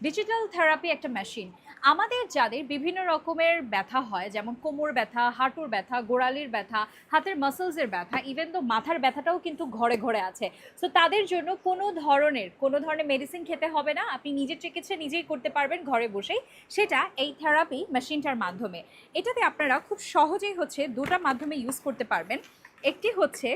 Digital therapy একটা machine আমাদের যাদের বিভিন্ন রকমের ব্যথা হয়, যেমন কোমর ব্যথা, হাঁটুর ব্যথা, গোড়ালির ব্যথা, হাতের মাসেলসের ব্যথা ইভেন তো মাথার ব্যথাটাও কিন্তু ঘরে ঘরে আছে। সো তাদের জন্য কোনো ধরনের কোনো ধরনের মেডিসিন খেতে হবে না। আপনি নিজের চিকিৎসা নিজেই করতে পারবেন ঘরে বসেই। সেটা এই থেরাপি মেশিনটার মাধ্যমে। এটাতে আপনারা খুব সহজেই হচ্ছে দুটা মাধ্যমে ইউজ করতে পারবেন। একটি হচ্ছে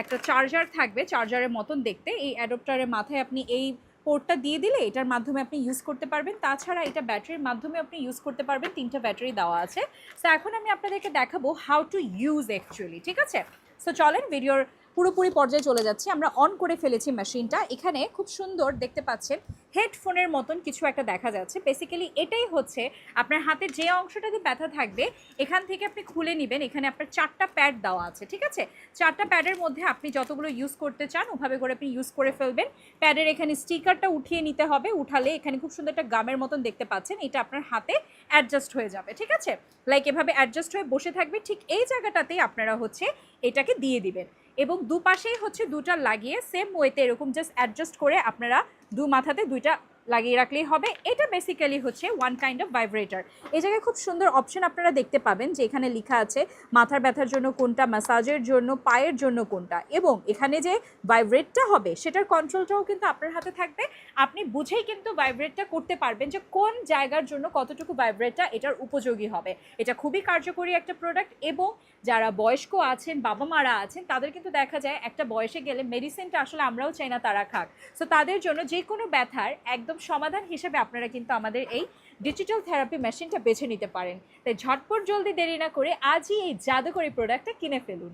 একটা চার্জার থাকবে চার্জারের মতন দেখতে। এই অ্যাডপ্টারের মাথায় আপনি এই পোর্টটা দিয়ে দিলে এটার মাধ্যমে আপনি ইউজ করতে পারবেন। তাছাড়া এটা ব্যাটারির মাধ্যমে আপনি ইউজ করতে পারবেন। তিনটা ব্যাটারি দেওয়া আছে। সো এখন আমি আপনাদেরকে দেখাবো হাউ টু ইউজ অ্যাকচুয়ালি ঠিক আছে? সো চলেন ভিডিওর পুরোপুরি পর্যায়ে চলে যাচ্ছি। আমরা অন করে ফেলেছি মেশিনটা এখানে খুব সুন্দর দেখতে পাচ্ছেন হেডফোনের মতন কিছু একটা দেখা যাচ্ছে। বেসিক্যালি এটাই হচ্ছে আপনার হাতে যে অংশটাতে ব্যথা থাকবে, এখান থেকে আপনি খুলে নেবেন। এখানে আপনার চারটা প্যাড দেওয়া আছে, ঠিক আছে? চারটা প্যাডের মধ্যে আপনি যতগুলো ইউজ করতে চান, ওভাবে করে আপনি ইউজ করে ফেলবেন। প্যাডের এখানে স্টিকারটা উঠিয়ে নিতে হবে। উঠালে এখানে খুব সুন্দর একটা গামের মতন দেখতে পাচ্ছেন। এটা আপনার হাতে অ্যাডজাস্ট হয়ে যাবে, ঠিক আছে? লাইক এভাবে অ্যাডজাস্ট হয়ে বসে থাকবে, ঠিক এই জায়গাটাতেই আপনারা হচ্ছে এটাকে দিয়ে দিবেন। এবং দুপাশেই হচ্ছে দুটা লাগিয়ে সেম ওয়েতে এরকম জাস্ট অ্যাডজাস্ট করে আপনারা দু মাথাতে দুইটা লাগিয়ে রাখলেই হবে। এটা বেসিক্যালি হচ্ছে ওয়ান কাইন্ড অফ ভাইব্রেটার এই জায়গায় খুব সুন্দর অপশন আপনারা দেখতে পাবেন যে এখানে লেখা আছে মাথার ব্যথার জন্য কোনটা ম্যাসাজের জন্য, পায়ের জন্য কোনটা এবং এখানে যে ভাইব্রেটটা হবে সেটার কন্ট্রোলটাও কিন্তু আপনার হাতে থাকবে। আপনি বুঝেই কিন্তু ভাইব্রেটটা করতে পারবেন যে কোন জায়গার জন্য কতটুকু ভাইব্রেটটা এটার উপযোগী হবে। এটা খুবই কার্যকরী একটা প্রোডাক্ট এবং যারা বয়স্ক আছেন, বাবা মারা আছেন, তাদের কিন্তু দেখা যায় একটা বয়সে গেলে মেডিসিনটা আসলে আমরাও চাই না তারা খাক। সো তাদের জন্য যে কোনো ব্যথার একদম সমাধান হিসেবে আপনারা কিন্তু আমাদের এই ডিজিটাল থেরাপি মেশিনটা বেছে নিতে পারেন। তাই ঝটপট জলদি দেরি না করে আজই এই জাদুকরী প্রোডাক্টটা কিনে ফেলুন।